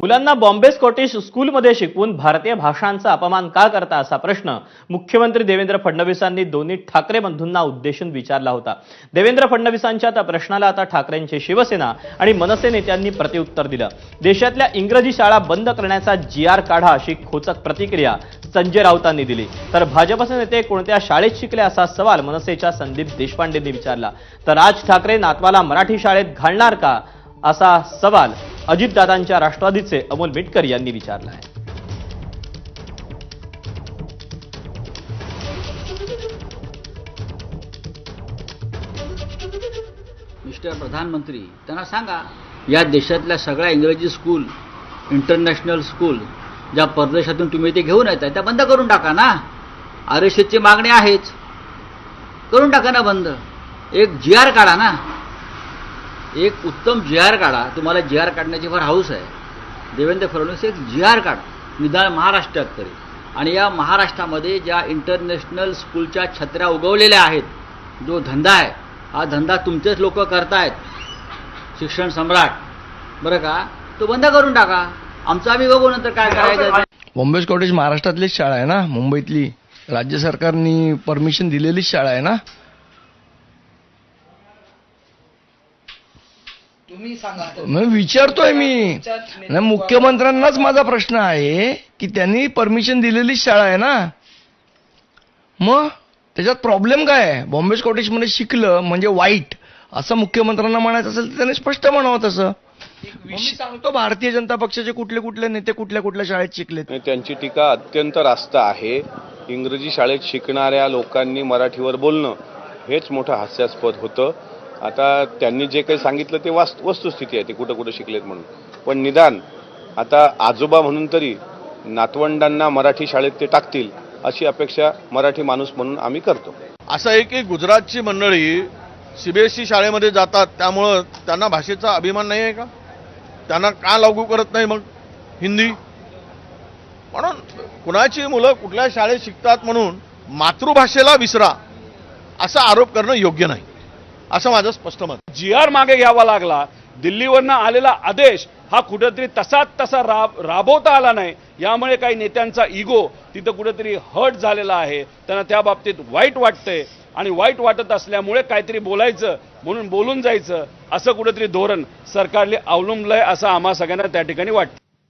मुलांना बॉम्बे स्कॉटिश स्कूलमध्ये शिकवून भारतीय भाषांचा अपमान का करता असा प्रश्न मुख्यमंत्री देवेंद्र फडणवीसांनी दोन्ही ठाकरे बंधूंना उद्देशून विचारला होता. देवेंद्र फडणवीसांच्या त्या प्रश्नाला आता ठाकरेंची शिवसेना आणि मनसे नेत्यांनी प्रतिउत्तर दिलं. देशातल्या इंग्रजी शाळा बंद करण्याचा जी आर काढा अशी खोचक प्रतिक्रिया संजय राऊतांनी दिली. तर भाजपचे नेते कोणत्या शाळेत शिकले असा सवाल मनसेच्या संदीप देशपांडेंनी विचारला. तर राज ठाकरे नातवाला मराठी शाळेत घालणार का असा सवाल अजितदादांच्या राष्ट्रवादीचे अमोल मिटकर यांनी विचारला आहे. मिस्टर प्रधानमंत्री त्यांना सांगा या देशातल्या सगळ्या इंग्रजी स्कूल इंटरनॅशनल स्कूल ज्या परदेशातून तुम्ही ते घेऊन येताय त्या बंद करून टाका ना. आर एस मागणी आहेच. करून टाका ना बंद. एक जी आर काढा ना. एक उत्तम जी आर काढा. तुम्हाला जी आर काढण्याची फार हाऊस आहे. देवेंद्र फडणवीस एक जी आर काढा. निदान महाराष्ट्रात तरी. आणि या महाराष्ट्रामध्ये ज्या इंटरनॅशनल स्कूलच्या छत्र्या उगवलेल्या आहेत जो धंदा आहे हा धंदा तुमचेच लोक करतायत. शिक्षण सम्राट. बरं का? तो बंद करून टाका. आमचा आम्ही बघू नंतर काय करायचं बॉम्बे कॉलेज महाराष्ट्रातलीच शाळा आहे ना? मुंबईतली. राज्य सरकारनी परमिशन दिलेलीच शाळा आहे ना? तुम्ही सांगा. मग विचारतोय मी. नाही मुख्यमंत्र्यांनाच माझा प्रश्न आहे की त्यांनी परमिशन दिलेलीच शाळा आहे ना? मग त्याच्यात प्रॉब्लेम काय आहे? बॉम्बे स्कॉटिशमध्ये शिकलं म्हणजे वाईट असं मुख्यमंत्र्यांना म्हणायचं असेल तर त्यांनी स्पष्ट म्हणावं तसं. मग मी सांगतो भारतीय जनता पक्षाचे कुठले कुठले नेते कुठल्या कुठल्या शाळेत शिकलेत? आणि त्यांची टीका अत्यंत रास्त आहे. इंग्रजी शाळेत शिकणाऱ्या लोकांनी मराठीवर बोलणं हेच मोठं हास्यास्पद होतं. आता त्यांनी जे काही सांगितलं ते वास्त वस्तुस्थिती आहे ते कुठं कुठं शिकलेत म्हणून. पण निदान आता आजोबा म्हणून तरी नातवंडांना मराठी शाळेत ते टाकतील अशी अपेक्षा मराठी माणूस म्हणून आम्ही करतो. असं आहे की गुजरातची मंडळी सीबीएसई शाळेमध्ये जातात त्यामुळं त्यांना भाषेचा अभिमान नाही आहे का? त्यांना का लागू करत नाही मग हिंदी? म्हणून कुणाची मुलं कुठल्या शाळेत शिकतात म्हणून मातृभाषेला विसरा असा आरोप करणं योग्य नाही. असं माझं स्पष्ट मत. जी आर मागे घ्यावा लागला. दिल्लीवरनं आलेला आदेश हा कुठेतरी तसाच तसा राब राबवता आला नाही. यामुळे काही नेत्यांचा इगो तिथं कुठेतरी हर्ट झालेला आहे. त्यांना त्या बाबतीत वाईट वाटतंय. आणि वाईट वाटत असल्यामुळे काहीतरी बोलायचं म्हणून बोलून जायचं असं कुठेतरी धोरण सरकारने अवलंबलंय असं आम्हा सगळ्यांना त्या ठिकाणी वाटतं.